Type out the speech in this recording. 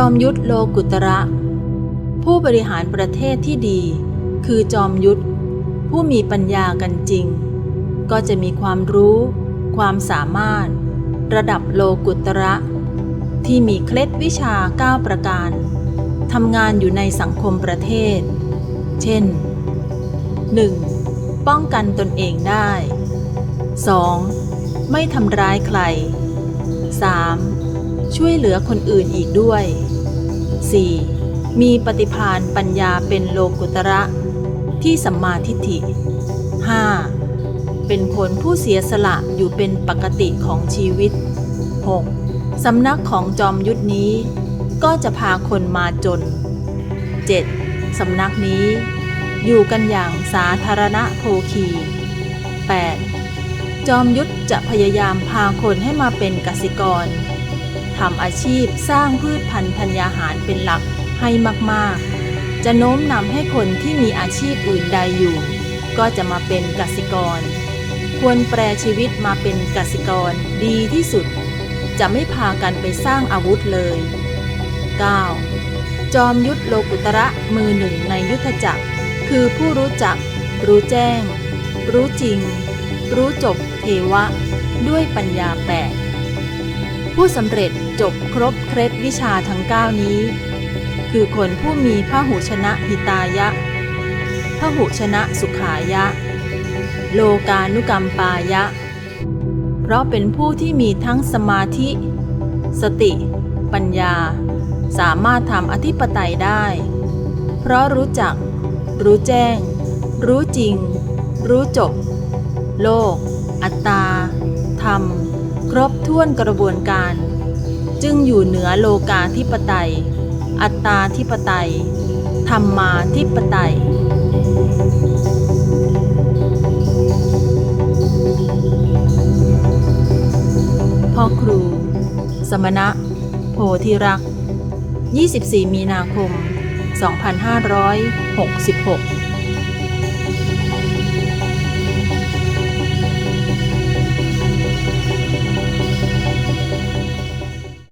จอมยุทธโลกุตระ ผู้บริหารประเทศที่ดี คือจอมยุทธผู้มีปัญญากันจริง ก็จะมีความรู้ ความสามารถ ระดับโลกุตระ ที่มีเคล็ดวิชา 9 ประการทำงานอยู่ในสังคมประเทศ เช่น 1. ป้องกันตนเองได้ 2. ไม่ทำร้ายใคร 3. ช่วยเหลือคนอื่นอีกด้วย 4. มีปฏิภาณปัญญาเป็นโลกุตระ ที่สัมมาทิฏฐิ 5. เป็นคนผู้เสียสละอยู่เป็นปกติของชีวิต 6. สำนักของจอมยุทธนี้ ก็จะพาคนมาจน 7. สำนักนี้ อยู่กันอย่างสาธารณะโภคี 8. จอมยุทธจะพยายามพาคนให้มาเป็นกสิกร ทำอาชีพสร้างพืชพันธุ์ธัญญาหารเป็นหลักให้มากๆ จะโน้มนำให้คนที่มีอาชีพอื่นใดอยู่ ก็จะมาเป็นกสิกร ควรแปรชีวิตมาเป็นกสิกรดีที่สุด จะไม่พากันไปสร้างอาวุธเลย 9. จอมยุทธโลกุตระมือหนึ่งในยุทธจักร คือผู้รู้จัก รู้แจ้ง รู้จริง รู้จบเทวะ ด้วยปัญญาแปด ผู้สำเร็จจบครบเคล็ดวิชาทั้ง9นี้ คือคนผู้มีพระหุชนะหิตายะพระหุชนะสุขายะ โลกานุกรรมปายะ เพราะเป็นผู้ที่มีทั้งสมาธิ สติ ปัญญา สามารถทำอธิปไตยได้ เพราะรู้จัก รู้แจ้ง รู้จริง รู้จบ โลก อัตตา รบถ้วนกระบวนการ จึงอยู่เหนือโลกาธิปไตย อัตตาธิปไตย ธรรมาธิปไตย พ่อครู สมณะ โพธิรักษ์24 มีนาคม 2566